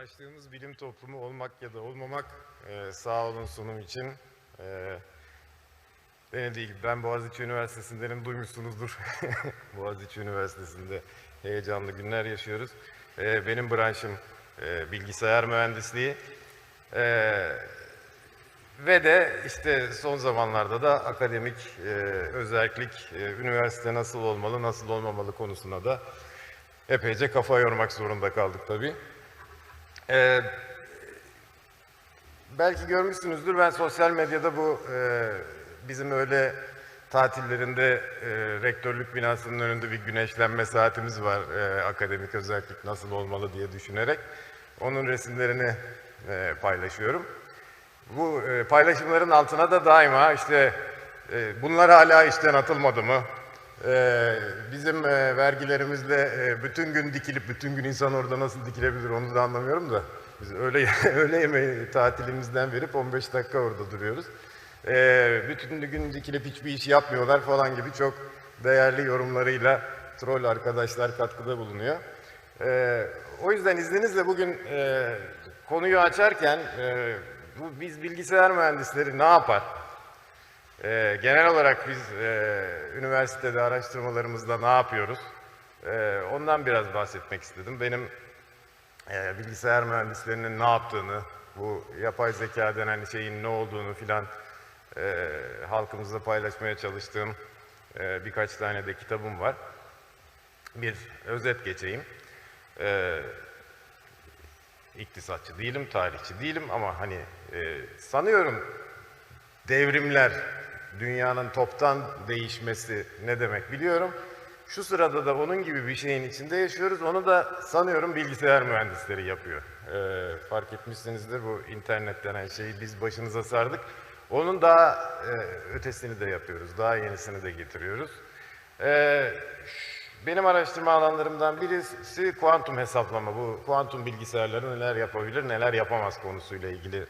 Ulaştığımız bilim toplumu olmak ya da olmamak e, sağ olun sunum için. E, beni değil, ben Boğaziçi Üniversitesi'ndenim, duymuşsunuzdur. Boğaziçi Üniversitesi'nde heyecanlı günler yaşıyoruz. E, benim branşım e, bilgisayar mühendisliği. E, ve de işte son zamanlarda da akademik e, özellik, e, üniversite nasıl olmalı, nasıl olmamalı konusuna da epeyce kafa yormak zorunda kaldık tabii. Ee, belki görmüşsünüzdür ben sosyal medyada bu e, bizim öyle tatillerinde e, rektörlük binasının önünde bir güneşlenme saatimiz var e, akademik özellik nasıl olmalı diye düşünerek onun resimlerini e, paylaşıyorum. Bu e, paylaşımların altına da daima işte e, bunlar hala işten atılmadı mı? E, bizim e, vergilerimizle e, bütün gün dikilip bütün gün insan orada nasıl dikilebilir onu da anlamıyorum da biz öyle öğle yemeği tatilimizden verip 15 dakika orada duruyoruz. E, bütün gün dikilip hiçbir iş yapmıyorlar falan gibi çok değerli yorumlarıyla troll arkadaşlar katkıda bulunuyor. E, o yüzden izninizle bugün e, konuyu açarken bu biz bilgisayar mühendisleri ne yapar? Ee, genel olarak biz e, üniversitede araştırmalarımızda ne yapıyoruz? Ee, ondan biraz bahsetmek istedim. Benim e, bilgisayar mühendislerinin ne yaptığını, bu yapay zeka denen şeyin ne olduğunu filan e, halkımızla paylaşmaya çalıştığım e, birkaç tane de kitabım var. Bir özet geçeyim. E, iktisatçı değilim, tarihçi değilim ama hani e, sanıyorum devrimler, dünyanın toptan değişmesi ne demek biliyorum. Şu sırada da onun gibi bir şeyin içinde yaşıyoruz. Onu da sanıyorum bilgisayar mühendisleri yapıyor. Ee, fark etmişsinizdir bu internet denen şeyi biz başınıza sardık. Onun daha e, ötesini de yapıyoruz. Daha yenisini de getiriyoruz. Ee, benim araştırma alanlarımdan birisi kuantum hesaplama. Bu kuantum bilgisayarları neler yapabilir, neler yapamaz konusuyla ilgili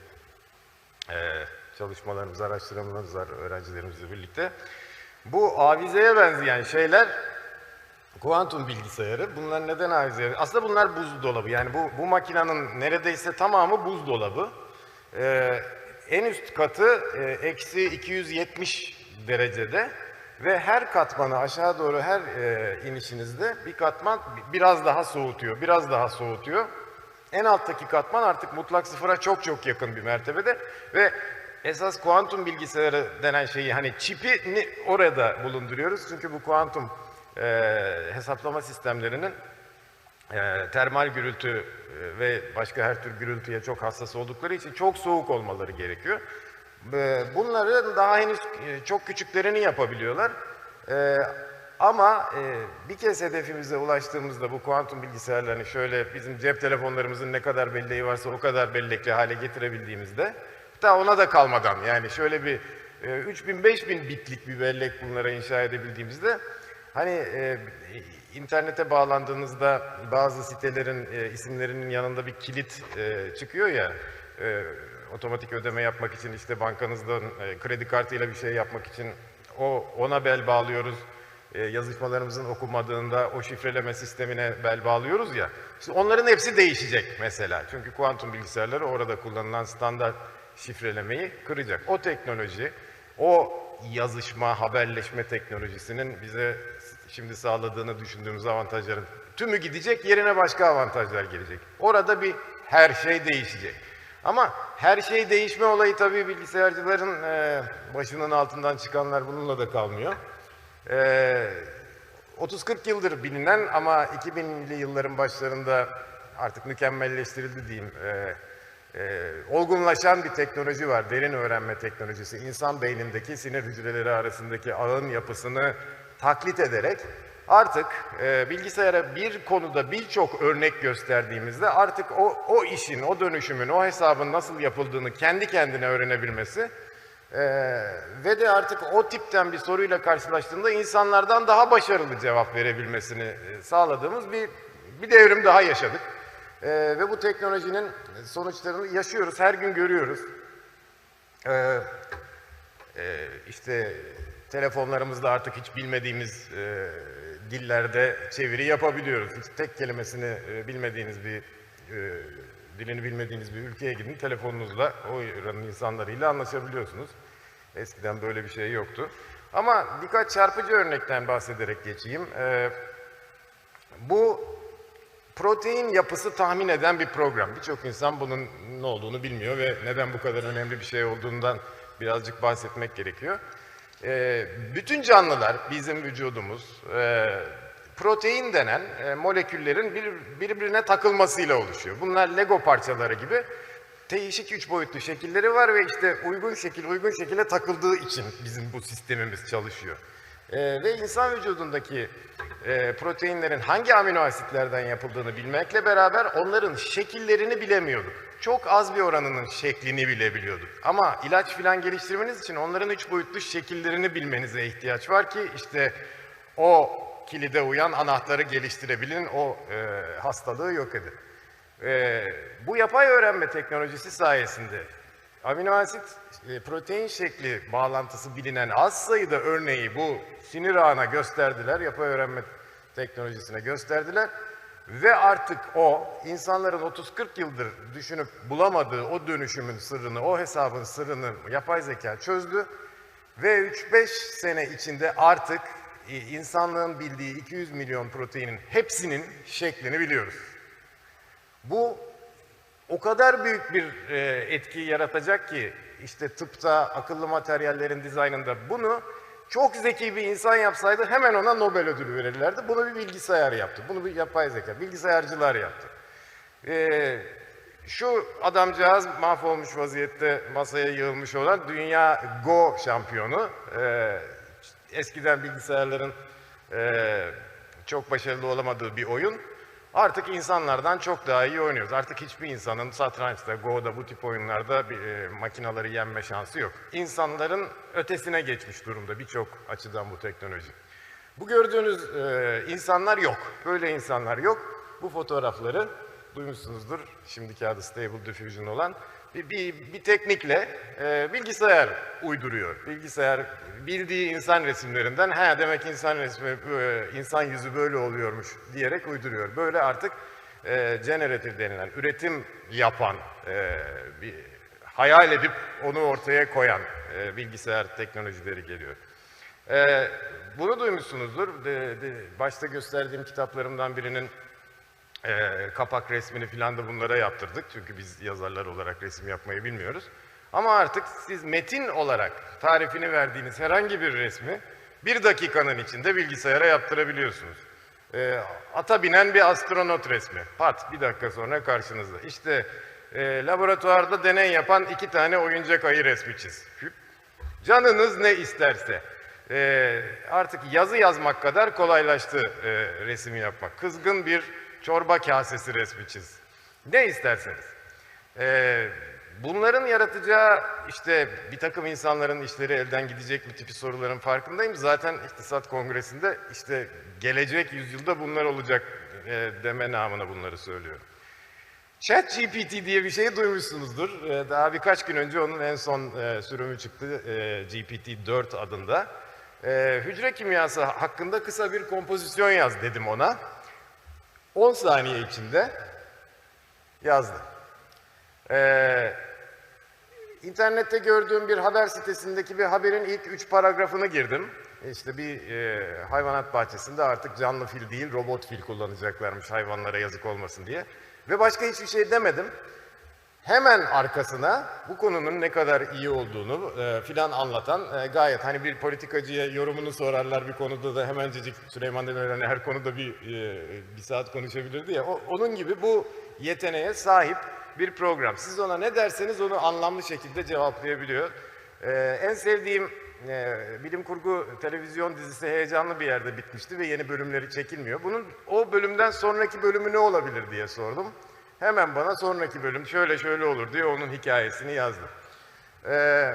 e, çalışmalarımız, araştırmalarımız var öğrencilerimizle birlikte. Bu avizeye benzeyen şeyler kuantum bilgisayarı. Bunlar neden avize? Aslında bunlar buzdolabı. Yani bu, bu makinenin neredeyse tamamı buzdolabı. Ee, en üst katı e, eksi 270 derecede ve her katmanı aşağı doğru her e, inişinizde bir katman biraz daha soğutuyor, biraz daha soğutuyor. En alttaki katman artık mutlak sıfıra çok çok yakın bir mertebede ve esas kuantum bilgisayarı denen şeyi hani çipini orada bulunduruyoruz. Çünkü bu kuantum e, hesaplama sistemlerinin e, termal gürültü e, ve başka her tür gürültüye çok hassas oldukları için çok soğuk olmaları gerekiyor. E, bunları daha henüz e, çok küçüklerini yapabiliyorlar. E, ama e, bir kez hedefimize ulaştığımızda bu kuantum bilgisayarlarını şöyle bizim cep telefonlarımızın ne kadar belleği varsa o kadar bellekli hale getirebildiğimizde hatta ona da kalmadan yani şöyle bir e, 3000-5000 bitlik bir bellek bunlara inşa edebildiğimizde hani e, internete bağlandığınızda bazı sitelerin e, isimlerinin yanında bir kilit e, çıkıyor ya e, otomatik ödeme yapmak için işte bankanızdan e, kredi kartıyla bir şey yapmak için o ona bel bağlıyoruz e, yazışmalarımızın okunmadığında o şifreleme sistemine bel bağlıyoruz ya. İşte onların hepsi değişecek mesela. Çünkü kuantum bilgisayarları orada kullanılan standart şifrelemeyi kıracak. O teknoloji, o yazışma, haberleşme teknolojisinin bize şimdi sağladığını düşündüğümüz avantajların tümü gidecek, yerine başka avantajlar gelecek. Orada bir her şey değişecek. Ama her şey değişme olayı tabii bilgisayarcıların e, başının altından çıkanlar bununla da kalmıyor. Ee, 30-40 yıldır bilinen ama 2000'li yılların başlarında artık mükemmelleştirildi diyeyim. Ee, e, olgunlaşan bir teknoloji var, derin öğrenme teknolojisi. İnsan beynindeki sinir hücreleri arasındaki ağın yapısını taklit ederek artık e, bilgisayara bir konuda birçok örnek gösterdiğimizde artık o, o işin, o dönüşümün, o hesabın nasıl yapıldığını kendi kendine öğrenebilmesi ee, ve de artık o tipten bir soruyla karşılaştığında insanlardan daha başarılı cevap verebilmesini e, sağladığımız bir bir devrim daha yaşadık. Ee, ve bu teknolojinin sonuçlarını yaşıyoruz, her gün görüyoruz. Ee, e, işte telefonlarımızda artık hiç bilmediğimiz e, dillerde çeviri yapabiliyoruz. Hiç tek kelimesini e, bilmediğiniz bir e, dilini bilmediğiniz bir ülkeye gidin, telefonunuzla o oranın insanlarıyla anlaşabiliyorsunuz. Eskiden böyle bir şey yoktu. Ama birkaç çarpıcı örnekten bahsederek geçeyim. Ee, bu protein yapısı tahmin eden bir program. Birçok insan bunun ne olduğunu bilmiyor ve neden bu kadar önemli bir şey olduğundan birazcık bahsetmek gerekiyor. Ee, bütün canlılar, bizim vücudumuz, e, protein denen e, moleküllerin bir, birbirine takılmasıyla oluşuyor. Bunlar Lego parçaları gibi değişik üç boyutlu şekilleri var ve işte uygun şekil uygun şekilde takıldığı için bizim bu sistemimiz çalışıyor. Ee, ve insan vücudundaki e, proteinlerin hangi amino asitlerden yapıldığını bilmekle beraber onların şekillerini bilemiyorduk. Çok az bir oranının şeklini bile biliyorduk. Ama ilaç filan geliştirmeniz için onların üç boyutlu şekillerini bilmenize ihtiyaç var ki işte o kilide uyan anahtarı geliştirebilin, o e, hastalığı yok edin. E, bu yapay öğrenme teknolojisi sayesinde amino asit e, protein şekli bağlantısı bilinen az sayıda örneği bu sinir ağına gösterdiler, yapay öğrenme teknolojisine gösterdiler. Ve artık o insanların 30-40 yıldır düşünüp bulamadığı o dönüşümün sırrını, o hesabın sırrını yapay zeka çözdü. Ve 3-5 sene içinde artık e, insanlığın bildiği 200 milyon proteinin hepsinin şeklini biliyoruz. Bu o kadar büyük bir e, etki yaratacak ki işte tıpta, akıllı materyallerin dizaynında bunu çok zeki bir insan yapsaydı hemen ona Nobel ödülü verirlerdi. Bunu bir bilgisayar yaptı. Bunu bir yapay zeka, bilgisayarcılar yaptı. E, şu adamcağız mahvolmuş vaziyette masaya yığılmış olan dünya Go şampiyonu. E, eskiden bilgisayarların e, çok başarılı olamadığı bir oyun. Artık insanlardan çok daha iyi oynuyoruz. Artık hiçbir insanın satrançta, Go'da bu tip oyunlarda e, makinaları yenme şansı yok. İnsanların ötesine geçmiş durumda birçok açıdan bu teknoloji. Bu gördüğünüz e, insanlar yok. Böyle insanlar yok. Bu fotoğrafları duymuşsunuzdur. Şimdiki adı Stable Diffusion olan bir, bir, bir teknikle e, bilgisayar uyduruyor. Bilgisayar bildiği insan resimlerinden ha demek insan resmi, e, insan yüzü böyle oluyormuş diyerek uyduruyor. Böyle artık e, generative denilen, üretim yapan, e, bir, hayal edip onu ortaya koyan e, bilgisayar teknolojileri geliyor. E, bunu duymuşsunuzdur. De, de, başta gösterdiğim kitaplarımdan birinin e, kapak resmini filan da bunlara yaptırdık. Çünkü biz yazarlar olarak resim yapmayı bilmiyoruz. Ama artık siz metin olarak tarifini verdiğiniz herhangi bir resmi bir dakikanın içinde bilgisayara yaptırabiliyorsunuz. E, ata binen bir astronot resmi. Pat bir dakika sonra karşınızda. İşte e, laboratuvarda deney yapan iki tane oyuncak ayı resmi çiz. Canınız ne isterse. E, artık yazı yazmak kadar kolaylaştı e, resmi yapmak. Kızgın bir çorba kasesi resmi çiz. Ne isterseniz. Ee, bunların yaratacağı işte bir takım insanların işleri elden gidecek mi tipi soruların farkındayım. Zaten iktisat kongresinde işte gelecek yüzyılda bunlar olacak e, deme namına bunları söylüyorum. Chat GPT diye bir şey duymuşsunuzdur. Ee, daha birkaç gün önce onun en son e, sürümü çıktı e, GPT-4 adında. E, hücre kimyası hakkında kısa bir kompozisyon yaz dedim ona. 10 saniye içinde yazdı. Ee, internette gördüğüm bir haber sitesindeki bir haberin ilk üç paragrafını girdim. İşte bir e, hayvanat bahçesinde artık canlı fil değil robot fil kullanacaklarmış hayvanlara yazık olmasın diye. Ve başka hiçbir şey demedim. Hemen arkasına bu konunun ne kadar iyi olduğunu e, filan anlatan e, gayet hani bir politikacıya yorumunu sorarlar bir konuda da hemencecik Süleyman Demirel her konuda bir e, bir saat konuşabilirdi ya o, onun gibi bu yeteneğe sahip bir program. Siz ona ne derseniz onu anlamlı şekilde cevaplayabiliyor. E, en sevdiğim e, bilim kurgu televizyon dizisi heyecanlı bir yerde bitmişti ve yeni bölümleri çekilmiyor. Bunun o bölümden sonraki bölümü ne olabilir diye sordum. Hemen bana sonraki bölüm şöyle şöyle olur diye onun hikayesini yazdı. Ee,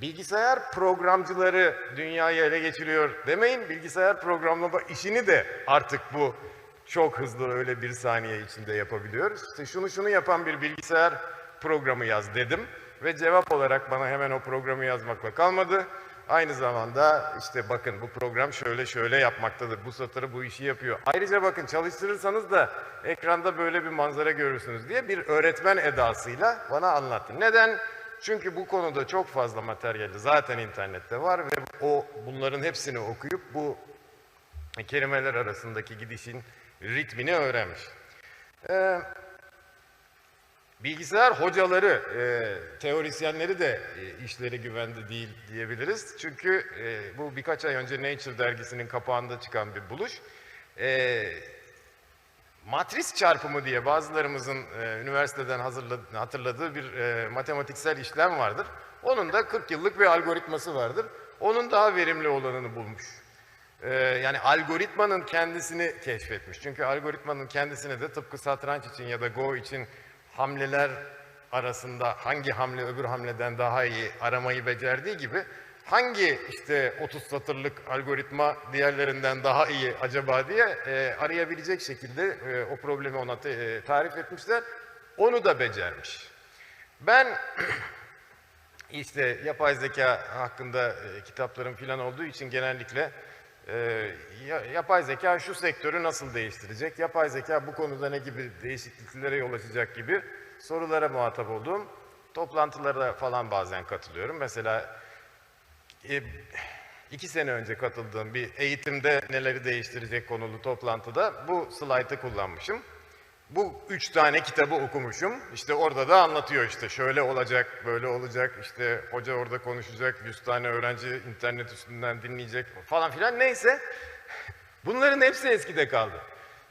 bilgisayar programcıları dünyayı ele geçiriyor demeyin. Bilgisayar programlama işini de artık bu çok hızlı öyle bir saniye içinde yapabiliyoruz. İşte şunu şunu yapan bir bilgisayar programı yaz dedim. Ve cevap olarak bana hemen o programı yazmakla kalmadı. Aynı zamanda işte bakın bu program şöyle şöyle yapmaktadır. Bu satırı bu işi yapıyor. Ayrıca bakın çalıştırırsanız da ekranda böyle bir manzara görürsünüz diye bir öğretmen edasıyla bana anlattı. Neden? Çünkü bu konuda çok fazla materyali zaten internette var ve o bunların hepsini okuyup bu kelimeler arasındaki gidişin ritmini öğrenmiş. Ee, bilgisayar hocaları, e, teorisyenleri de e, işleri güvende değil diyebiliriz. Çünkü e, bu birkaç ay önce Nature dergisinin kapağında çıkan bir buluş. E, matris çarpımı diye bazılarımızın e, üniversiteden hazırladığı, hatırladığı bir e, matematiksel işlem vardır. Onun da 40 yıllık bir algoritması vardır. Onun daha verimli olanını bulmuş. Ee, yani algoritmanın kendisini keşfetmiş. Çünkü algoritmanın kendisine de tıpkı satranç için ya da Go için hamleler arasında hangi hamle öbür hamleden daha iyi aramayı becerdiği gibi hangi işte 30 satırlık algoritma diğerlerinden daha iyi acaba diye e, arayabilecek şekilde e, o problemi ona te- e, tarif etmişler. Onu da becermiş. Ben işte yapay zeka hakkında e, kitaplarım falan olduğu için genellikle e, ya- yapay zeka şu sektörü nasıl değiştirecek, yapay zeka bu konuda ne gibi değişikliklere yol açacak gibi sorulara muhatap olduğum toplantılara falan bazen katılıyorum. Mesela e, iki sene önce katıldığım bir eğitimde neleri değiştirecek konulu toplantıda bu slaytı kullanmışım. Bu üç tane kitabı okumuşum. İşte orada da anlatıyor işte şöyle olacak, böyle olacak, işte hoca orada konuşacak, yüz tane öğrenci internet üstünden dinleyecek falan filan. Neyse bunların hepsi eskide kaldı.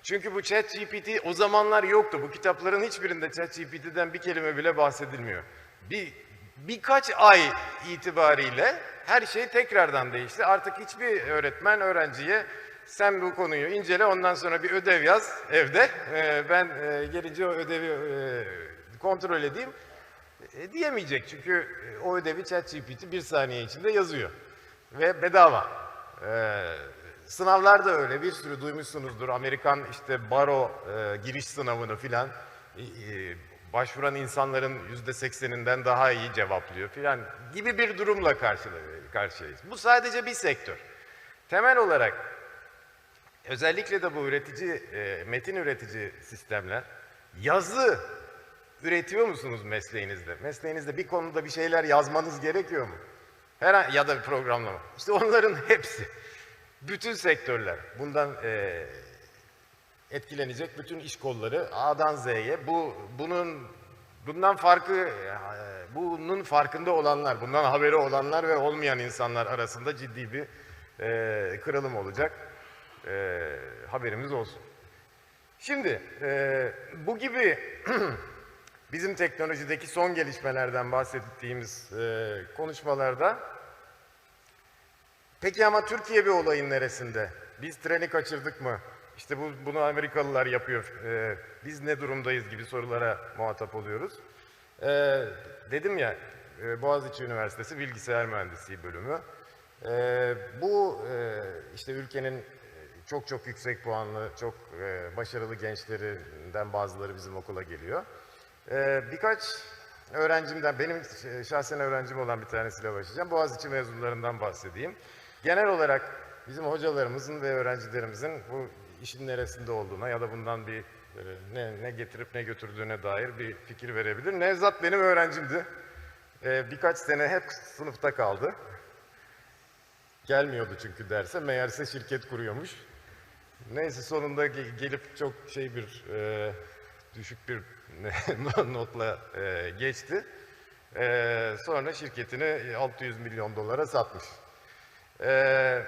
Çünkü bu ChatGPT o zamanlar yoktu. Bu kitapların hiçbirinde ChatGPT'den bir kelime bile bahsedilmiyor. Bir birkaç ay itibariyle her şey tekrardan değişti. Artık hiçbir öğretmen öğrenciye sen bu konuyu incele ondan sonra bir ödev yaz evde. Ee, ben e, gelince o ödevi e, kontrol edeyim e, diyemeyecek. Çünkü e, o ödevi ChatGPT bir saniye içinde yazıyor. Ve bedava. Ee, sınavlar da öyle. Bir sürü duymuşsunuzdur. Amerikan işte baro e, giriş sınavını filan e, e, başvuran insanların yüzde sekseninden daha iyi cevaplıyor filan gibi bir durumla karşı, karşıyayız. Bu sadece bir sektör. Temel olarak özellikle de bu üretici, e, metin üretici sistemler yazı üretiyor musunuz mesleğinizde? Mesleğinizde bir konuda bir şeyler yazmanız gerekiyor mu? Her ya da bir programlama. İşte onların hepsi. Bütün sektörler bundan e, etkilenecek bütün iş kolları A'dan Z'ye bu bunun bundan farkı e, bunun farkında olanlar, bundan haberi olanlar ve olmayan insanlar arasında ciddi bir e, kırılım olacak. E, haberimiz olsun. Şimdi e, bu gibi bizim teknolojideki son gelişmelerden bahsettiğimiz e, konuşmalarda peki ama Türkiye bir olayın neresinde? Biz treni kaçırdık mı? İşte bu, bunu Amerikalılar yapıyor. E, biz ne durumdayız gibi sorulara muhatap oluyoruz. E, dedim ya e, Boğaziçi Üniversitesi Bilgisayar Mühendisliği bölümü. E, bu e, işte ülkenin çok çok yüksek puanlı, çok e, başarılı gençlerinden bazıları bizim okula geliyor. E, birkaç öğrencimden, benim şahsen öğrencim olan bir tanesiyle başlayacağım. Boğaziçi mezunlarından bahsedeyim. Genel olarak bizim hocalarımızın ve öğrencilerimizin bu işin neresinde olduğuna ya da bundan bir böyle ne, ne getirip ne götürdüğüne dair bir fikir verebilir. Nevzat benim öğrencimdi. E, birkaç sene hep sınıfta kaldı. Gelmiyordu çünkü derse. Meğerse şirket kuruyormuş. Neyse sonunda ge- gelip çok şey bir e, düşük bir notla e, geçti. E, sonra şirketini 600 milyon dolara satmış. E,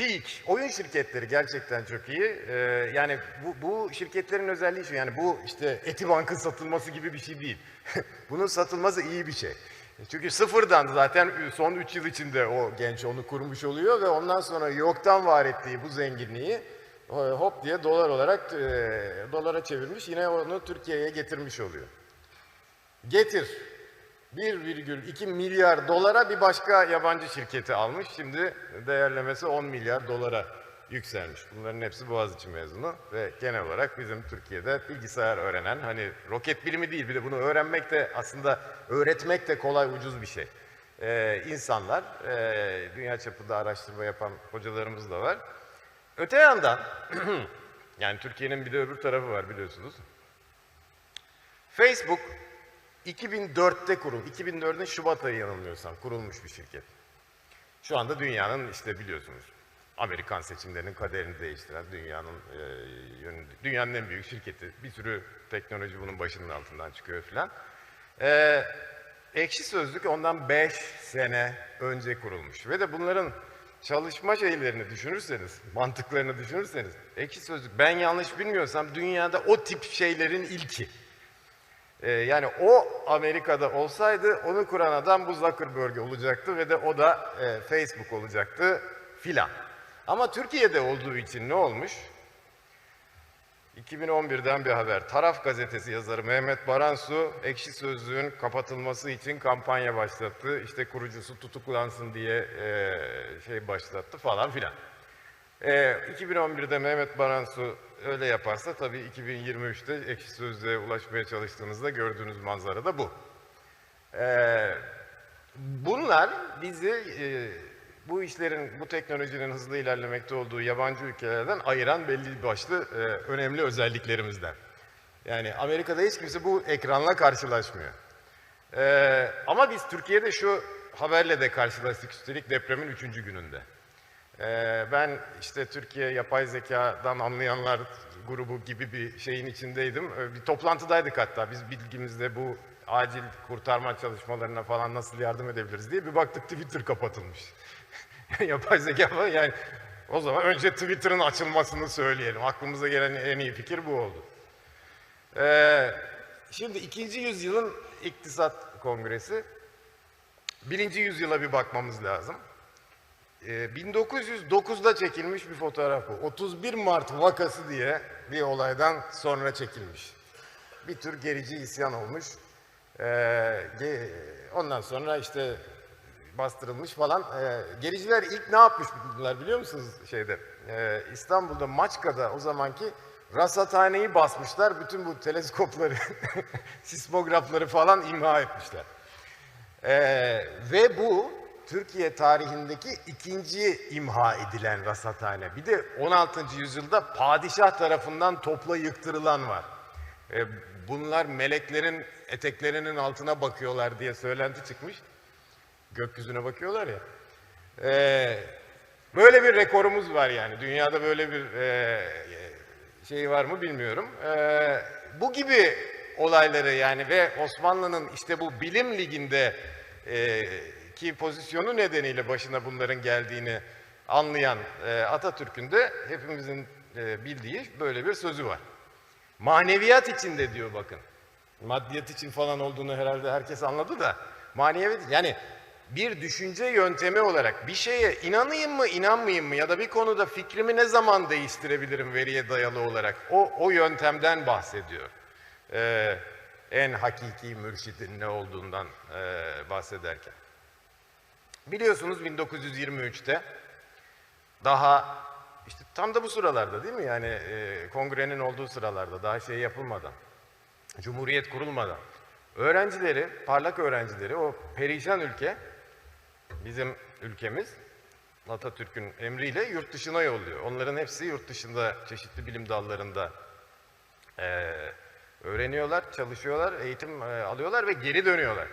Peak, oyun şirketleri gerçekten çok iyi. Ee, yani bu, bu şirketlerin özelliği şu, yani bu işte Etibank'ın satılması gibi bir şey değil. Bunun satılması iyi bir şey. Çünkü sıfırdan zaten son 3 yıl içinde o genç onu kurmuş oluyor ve ondan sonra yoktan var ettiği bu zenginliği e, hop diye dolar olarak e, dolara çevirmiş. Yine onu Türkiye'ye getirmiş oluyor. Getir. 1,2 milyar dolara bir başka yabancı şirketi almış. Şimdi değerlemesi 10 milyar dolara yükselmiş. Bunların hepsi Boğaziçi mezunu ve genel olarak bizim Türkiye'de bilgisayar öğrenen, hani roket bilimi değil bir de bunu öğrenmek de aslında öğretmek de kolay ucuz bir şey. e, insanlar, e, dünya çapında araştırma yapan hocalarımız da var. Öte yandan, yani Türkiye'nin bir de öbür tarafı var biliyorsunuz. Facebook 2004'te kurul, 2004'ün Şubat ayı yanılmıyorsam kurulmuş bir şirket. Şu anda dünyanın işte biliyorsunuz Amerikan seçimlerinin kaderini değiştiren dünyanın e, yönünde, dünyanın en büyük şirketi. Bir sürü teknoloji bunun başının altından çıkıyor filan. E, Ekşi Sözlük ondan 5 sene önce kurulmuş ve de bunların çalışma şeylerini düşünürseniz, mantıklarını düşünürseniz, Ekşi Sözlük ben yanlış bilmiyorsam dünyada o tip şeylerin ilki. Ee, yani o Amerika'da olsaydı onu kuran adam bu Zuckerberg olacaktı ve de o da e, Facebook olacaktı filan. Ama Türkiye'de olduğu için ne olmuş? 2011'den bir haber. Taraf gazetesi yazarı Mehmet Baransu, Ekşi Sözlüğün kapatılması için kampanya başlattı. İşte kurucusu tutuklansın diye e, şey başlattı falan filan. E, 2011'de Mehmet Baransu öyle yaparsa tabii 2023'te Ekşi Sözlüğe ulaşmaya çalıştığınızda gördüğünüz manzara da bu. E, bunlar bizi e, bu işlerin, bu teknolojinin hızlı ilerlemekte olduğu yabancı ülkelerden ayıran belli başlı e, önemli özelliklerimizden. Yani Amerika'da hiç kimse bu ekranla karşılaşmıyor. E, ama biz Türkiye'de şu haberle de karşılaştık üstelik depremin üçüncü gününde. E, ben işte Türkiye Yapay Zekadan Anlayanlar grubu gibi bir şeyin içindeydim. E, bir toplantıdaydık hatta biz bilgimizde bu acil kurtarma çalışmalarına falan nasıl yardım edebiliriz diye bir baktık Twitter kapatılmış. Yapay zeka falan yani o zaman önce Twitter'ın açılmasını söyleyelim. Aklımıza gelen en iyi fikir bu oldu. Ee, şimdi ikinci yüzyılın iktisat kongresi. Birinci yüzyıla bir bakmamız lazım. Ee, 1909'da çekilmiş bir fotoğraf bu. 31 Mart vakası diye bir olaydan sonra çekilmiş. Bir tür gerici isyan olmuş. Ee, ondan sonra işte bastırılmış falan. Ee, gericiler ilk ne yapmış bunlar biliyor musunuz şeyde? Ee, İstanbul'da Maçka'da o zamanki rasathaneyi basmışlar. Bütün bu teleskopları, sismografları falan imha etmişler. Ee, ve bu Türkiye tarihindeki ikinci imha edilen rasathane. Bir de 16. yüzyılda padişah tarafından topla yıktırılan var. Ee, bunlar meleklerin eteklerinin altına bakıyorlar diye söylenti çıkmış. Gökyüzüne bakıyorlar ya. Ee, böyle bir rekorumuz var yani. Dünyada böyle bir e, şey var mı bilmiyorum. Ee, bu gibi olayları yani ve Osmanlı'nın işte bu bilim liginde e, ki pozisyonu nedeniyle başına bunların geldiğini anlayan e, Atatürk'ün de hepimizin e, bildiği böyle bir sözü var. Maneviyat içinde diyor bakın. Maddiyat için falan olduğunu herhalde herkes anladı da. Maneviyat yani bir düşünce yöntemi olarak bir şeye inanayım mı inanmayayım mı ya da bir konuda fikrimi ne zaman değiştirebilirim veriye dayalı olarak o, o yöntemden bahsediyor. Ee, en hakiki mürşidin ne olduğundan e, bahsederken. Biliyorsunuz 1923'te daha işte tam da bu sıralarda değil mi yani e, kongrenin olduğu sıralarda daha şey yapılmadan, cumhuriyet kurulmadan öğrencileri, parlak öğrencileri o perişan ülke bizim ülkemiz Atatürk'ün emriyle yurt dışına yolluyor. Onların hepsi yurt dışında çeşitli bilim dallarında e, öğreniyorlar, çalışıyorlar, eğitim e, alıyorlar ve geri dönüyorlar.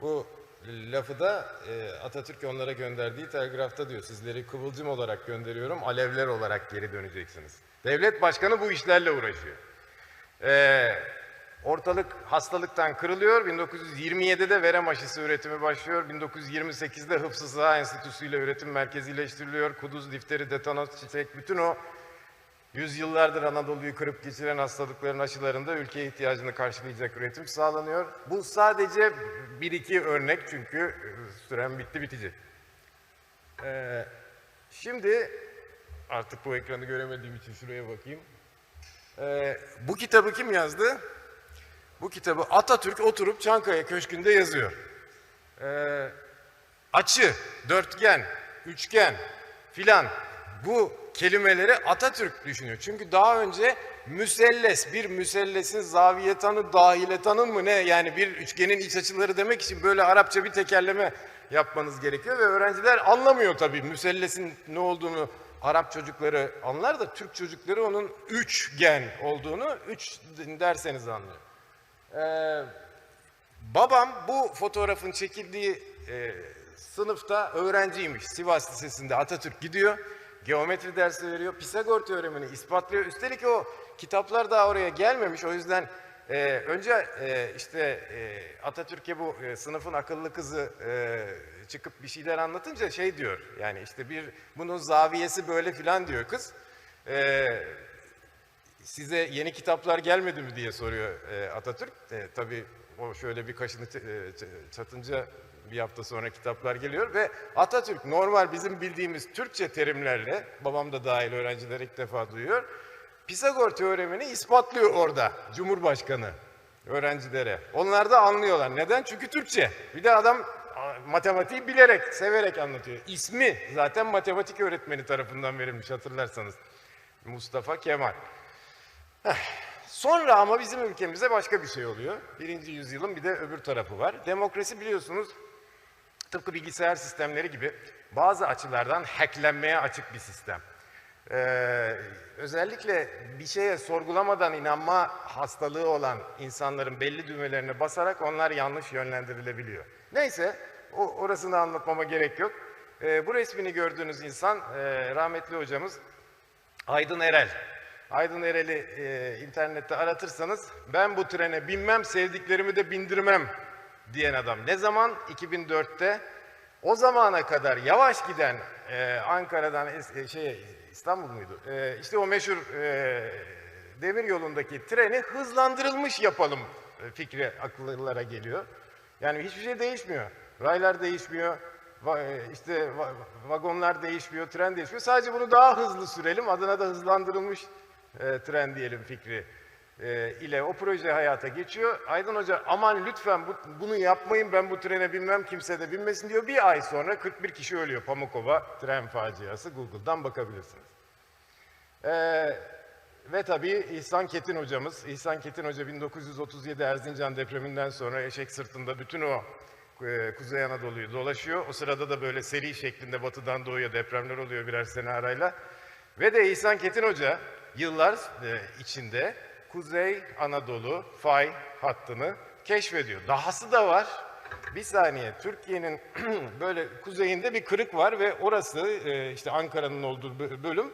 Bu lafı da e, Atatürk onlara gönderdiği telgrafta diyor. Sizleri kıvılcım olarak gönderiyorum, alevler olarak geri döneceksiniz. Devlet başkanı bu işlerle uğraşıyor. E, ortalık hastalıktan kırılıyor. 1927'de verem aşısı üretimi başlıyor. 1928'de Hıfzı Sıha Enstitüsü ile üretim merkezileştiriliyor. Kuduz, difteri, tetanos, çiçek, bütün o yüzyıllardır Anadolu'yu kırıp geçiren hastalıkların aşılarında ülke ihtiyacını karşılayacak üretim sağlanıyor. Bu sadece bir iki örnek çünkü e, süren bitti bitecek. Ee, şimdi artık bu ekranı göremediğim için şuraya bakayım. Ee, bu kitabı kim yazdı? Bu kitabı Atatürk oturup Çankaya Köşkü'nde yazıyor. Ee, açı, dörtgen, üçgen filan bu kelimeleri Atatürk düşünüyor. Çünkü daha önce müselles, bir müsellesin zaviyetanı, dahiletanın mı ne? Yani bir üçgenin iç açıları demek için böyle Arapça bir tekerleme yapmanız gerekiyor ve öğrenciler anlamıyor tabii müsellesin ne olduğunu. Arap çocukları anlar da Türk çocukları onun üçgen olduğunu üç derseniz anlıyor. Ee, babam bu fotoğrafın çekildiği e, sınıfta öğrenciymiş. Sivas Lisesi'nde Atatürk gidiyor. Geometri dersi veriyor. Pisagor teoremini ispatlıyor. Üstelik o kitaplar daha oraya gelmemiş. O yüzden e, önce e, işte e, Atatürk'e bu e, sınıfın akıllı kızı e, çıkıp bir şeyler anlatınca şey diyor. Yani işte bir bunun zaviyesi böyle filan diyor kız. E, size yeni kitaplar gelmedi mi diye soruyor e, Atatürk. E, tabii o şöyle bir kaşını e, çatınca bir hafta sonra kitaplar geliyor ve Atatürk normal bizim bildiğimiz Türkçe terimlerle, babam da dahil öğrenciler ilk defa duyuyor, Pisagor teoremini ispatlıyor orada Cumhurbaşkanı öğrencilere. Onlar da anlıyorlar. Neden? Çünkü Türkçe. Bir de adam matematiği bilerek, severek anlatıyor. İsmi zaten matematik öğretmeni tarafından verilmiş hatırlarsanız. Mustafa Kemal. Sonra ama bizim ülkemizde başka bir şey oluyor. Birinci yüzyılın bir de öbür tarafı var. Demokrasi biliyorsunuz tıpkı bilgisayar sistemleri gibi bazı açılardan hacklenmeye açık bir sistem. Ee, özellikle bir şeye sorgulamadan inanma hastalığı olan insanların belli düğmelerine basarak onlar yanlış yönlendirilebiliyor. Neyse o, orasını anlatmama gerek yok. Ee, bu resmini gördüğünüz insan e, rahmetli hocamız Aydın Erel. Aydın Erel'i e, internette aratırsanız ben bu trene binmem, sevdiklerimi de bindirmem diyen adam. Ne zaman? 2004'te. O zamana kadar yavaş giden e, Ankara'dan e, şey İstanbul muydu? E, işte o meşhur e, demir yolundaki treni hızlandırılmış yapalım e, fikri akıllara geliyor. Yani hiçbir şey değişmiyor. Raylar değişmiyor. E, işte va- vagonlar değişmiyor, tren değişmiyor. Sadece bunu daha hızlı sürelim. Adına da hızlandırılmış e, tren diyelim fikri e, ile o proje hayata geçiyor. Aydın Hoca aman lütfen bu- bunu yapmayın ben bu trene binmem kimse de binmesin diyor. Bir ay sonra 41 kişi ölüyor Pamukova tren faciası Google'dan bakabilirsiniz. Ee, ve tabii İhsan Ketin hocamız. İhsan Ketin Hoca 1937 Erzincan depreminden sonra eşek sırtında bütün o e, Kuzey Anadolu'yu dolaşıyor. O sırada da böyle seri şeklinde batıdan doğuya depremler oluyor birer sene arayla. Ve de İhsan Ketin Hoca yıllar e, içinde Kuzey Anadolu fay hattını keşfediyor. Dahası da var. Bir saniye, Türkiye'nin böyle kuzeyinde bir kırık var ve orası e, işte Ankara'nın olduğu bö- bölüm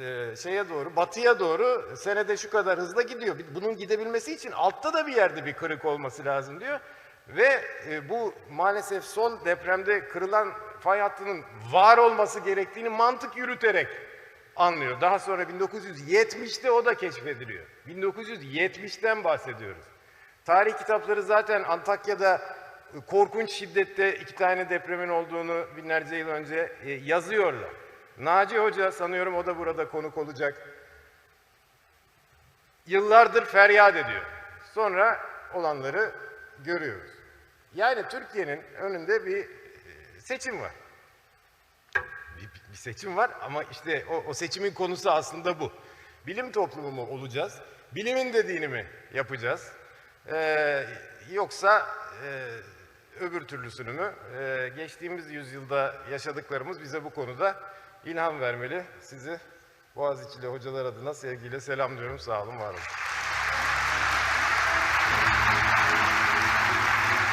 e, şeye doğru, batıya doğru senede şu kadar hızla gidiyor. Bunun gidebilmesi için altta da bir yerde bir kırık olması lazım diyor. Ve bu maalesef son depremde kırılan fay hattının var olması gerektiğini mantık yürüterek anlıyor. Daha sonra 1970'te o da keşfediliyor. 1970'ten bahsediyoruz. Tarih kitapları zaten Antakya'da e, korkunç şiddette iki tane depremin olduğunu binlerce yıl önce e, yazıyorlar. Naci Hoca sanıyorum o da burada konuk olacak. Yıllardır feryat ediyor. Sonra olanları görüyoruz. Yani Türkiye'nin önünde bir e, seçim var. Seçim var ama işte o, o seçimin konusu aslında bu. Bilim toplumu mu olacağız? Bilimin dediğini mi yapacağız? Ee, yoksa e, öbür türlüsünü mü? Ee, geçtiğimiz yüzyılda yaşadıklarımız bize bu konuda ilham vermeli. Sizi Boğaziçi'li hocalar adına sevgiyle selamlıyorum. Sağ olun, var olun.